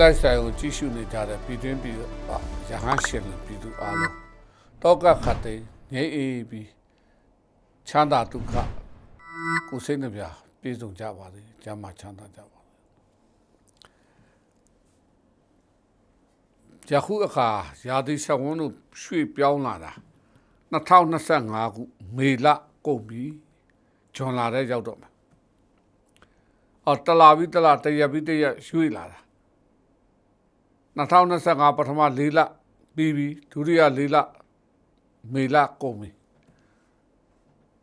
လိုက်ဆိုင်ကိုကြည့်ရှုနေကြတဲ့ပြည်တွင်းပြည်ပရဟန်းရှင်လူပြည်သူအားလုံးတောကခတ်သိမ်းငြိမ်းအေးပြီးချမ်းသာဒုက္ခကိုယ်စိတ်နှပြပြည့်စုံကြပါစေကျမ်းမာချမ်းသာကြပါစေယခုအခါရာသီဆက်ဝန်းတို့ရွှေ့ပြောင်းလာတာ2025ခုမေလကုန်ပြီဂျွန်လာတဲ့ရောက်တော့မယ်အော်တလာပြီးတလာတရက်ပြီးတရက်ရွှေ့လာတာ 2025ပထမ၄လပြီးပြီဒုတိယ၄လမေလကုန်ပြီ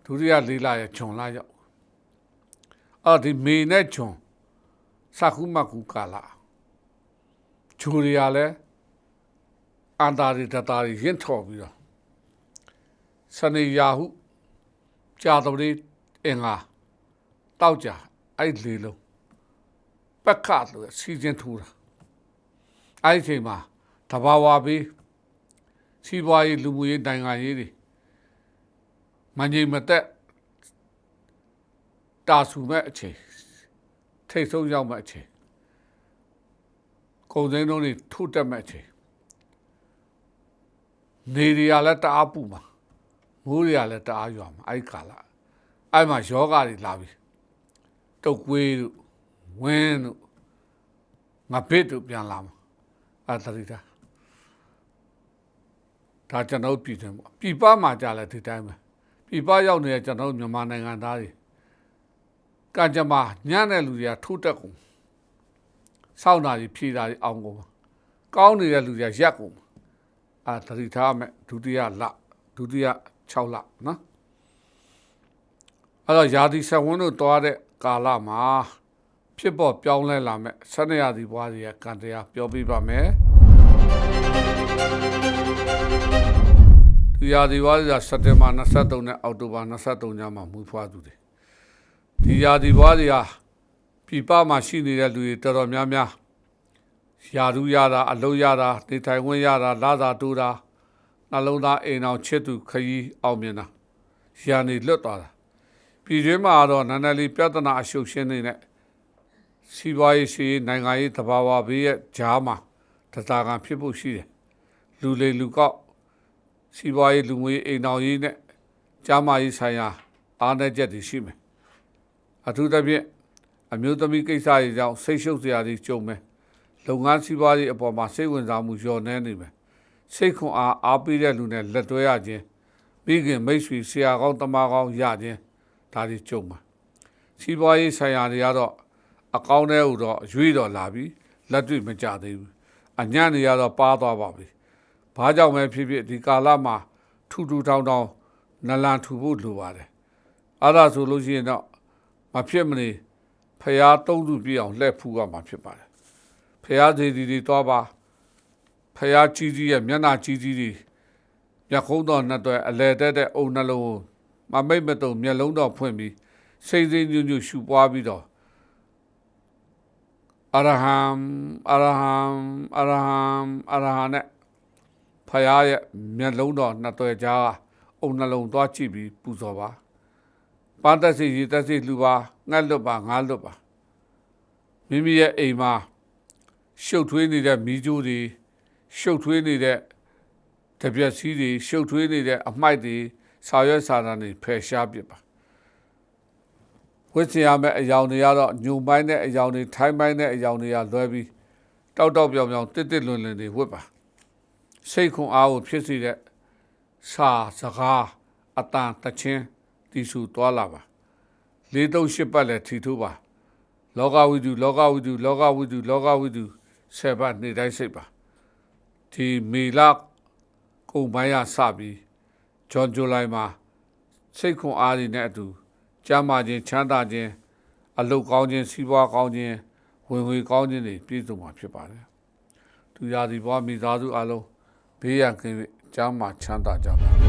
ဒုတိယ၄လရဲ့ဂျွန်လာရောက်အော်ဒီမေနဲ့ဂျွန်စခုမကူကာလာဂျူရီယာလည်းအန်တာရီတတာရီရင့်ထော်ပြီးတော့စနေယာဟုကြာတော်လေးအင်္ဂါတောက်ကြအဲ့လေလုံးပက်ခတ်လို့စီစဉ်ထူတာ အဲ့ဒီအချိန်မှာတဘာဝပြီးစီးပွားရေးလူမှုရေးနိုင်ငံရေးတွေမငြိမ်မသက်တာဆူမဲ့အချိန်ထိတ်ဆုံးရောက်မဲ့အချိန်ကုန်စည်နှုန်းတွေထုတ်တက်မဲ့အချိန်နေတွေကလည်းတအားပူမှာမိုးတွေကလည်းတအားရွာမှာအဲ့ဒီကာလအဲ့မှာယောဂတွေလာပြီတုတ်ကွေးတို့ဝင်းတို့ငါဘစ်တို့ပြန်လာမှာ အဲ့တတိတာဒါကျွန်တော်ပြည်တယ်ပေါ့ပြည်ပမှာကြာလဲဒီတိုင်းပဲပြည်ပရောက်နေတဲ့ကျွန်တော်မြန်မာနိုင်ငံသားတွေကကြမ္မာညံ့တဲ့လူတွေကထိုးတက်ကုန်စောင့်တာကြီးဖြေတာကြီးအောင်ကုန်ကောင်းနေတဲ့လူတွေကရက်ကုန်အာတတိထားမဲ့ဒုတိယလဒုတိယ6လနော်အဲ့တော့ယာတိဆက်ဝန်းတို့တွားတဲ့ကာလမှာ ဖြစ်ပေါ်ပြောင်းလဲလာမဲ့ဆန္ဒရာသီဘွားတွေကကံတရားပြောပြပါမယ်ဒီယာဒီဘွားတွေကစက်တင်ဘာ23နဲ့အောက်တိုဘာ23ညမှာမူဖွားသူတွေဒီယာဒီဘွားတွေကပြပမှာရှိနေတဲ့လူတွေတော်တော်များများယာရူရတာအလုံးရတာနေထိုင်ဝင်ရတာလာသာတူတာနှလုံးသားအိမ်အောင်ချစ်သူခရီးအောင်မြင်တာရာနေလွတ်သွားတာပြည်တွင်းမှာတော့နန္ဒလီပြဿနာအရှုပ်ရှင်းနေတဲ့ စီးပွားရေးရှိနိုင်ငံရေးသဘာဝဘေးရဲ့ကြားမှာတစားကံဖြစ်ဖို့ရှိတယ်လူလေလူကောက်စီးပွားရေးလူငွေအိမ်အောင်ရေးနဲ့ကြားမာရေးဆိုင်ရာအားနည်းချက်တွေရှိမယ်အထူးသဖြင့်အမျိုးသမီးကိစ္စတွေကြောင့်ဆိတ်ရှုပ်စရာတွေကြုံမယ်လုပ်ငန်းစီးပွားရေးအပေါ်မှာစိတ်ဝင်စားမှုလျော့နေနေမယ်စိတ်ခွန်အားအားပေးတဲ့လူနဲ့လက်တွဲရခြင်းမိခင်မိတ်ဆွေဆရာကောင်းတမကောင်းရခြင်းဒါတွေကြုံမှာစီးပွားရေးဆိုင်ရာတွေကတော့ အကောင်းတဲ့ဟိုတော့ရွေးတော့လာပြီလက်တွေ့မကြသေးဘူးအညံ့တွေကတော့ပါသွားပါပြီဘာကြောင့်ပဲဖြစ်ဖြစ်ဒီကာလမှာထူထူထောင်ထောင်နလန်ထူဖို့လိုပါတယ်အဲ့ဒါဆိုလို့ရှိရင်တော့မဖြစ်မနေဖျားသုံးစုပြည့်အောင်လှည့်ဖူးရမှာဖြစ်ပါတယ်ဖျားသေးဒီတွေတော့ပါဖျားကြီးကြီးရဲ့မျက်နှာကြီးကြီးတွေမျက်ခုံးတော်နှစ်တွဲအလဲတက်တဲ့အုံနှလုံးကိုမမိတ်မတုံမျက်လုံးတော်ဖွင့်ပြီးစိတ်စိတ်ညွညွရှူပွားပြီးတော့ အရဟံအရဟံအရဟံအရဟံနဲ့ဖယားရဲ့မျက်လုံးတော်နှစ်တွဲကြားအုံနှလုံးသွားကြည့်ပြီးပူဇော်ပါပန်းသက်စီရည်သက်စီလူပါငှက်လွတ်ပါငါးလွတ်ပါမိမိရဲ့အိမ်မှာရှုပ်ထွေးနေတဲ့မိကျိုးတွေရှုပ်ထွေးနေတဲ့တပြက်စီးတွေရှုပ်ထွေးနေတဲ့အမိုက်တွေစာရွက်စာတမ်းတွေဖယ်ရှားပစ်ပါ ဝစ်စရာမဲ့အယောင်တွေကတော့ညုံပိုင်းတဲ့အယောင်တွေထိုင်းပိုင်းတဲ့အယောင်တွေကလွဲပြီးတောက်တောက်ပြောင်ပြောင်တစ်တစ်လွန်လွန်တွေဝစ်ပါစိတ်ခွန်အားကိုဖြစ်စေတဲ့စာစကားအတန်တချင်းတီစုသွားလာပါလေးတုပ်ရှစ်ပတ်လည်းထီထိုးပါလောကဝိတုလောကဝိတုလောကဝိတုလောကဝိတုဆယ်ပတ်နေတိုင်းစိတ်ပါဒီမေလကုန်ပိုင်းရစပြီးဂျွန်ဂျူလိုင်မှာစိတ်ခွန်အားတွေနဲ့အတူ ကျမ်းမာခြင်းချမ်းသာခြင်းအလုတ်ကောင်းခြင်းစီးပွားကောင်းခြင်းဝင်ငွေကောင်းခြင်းတွေပြည့်စုံမှာဖြစ်ပါတယ်သူရာဒီဘွားမိသားစုအလုံးဘေးရန်ကင်းကျမ်းမာချမ်းသာကြပါ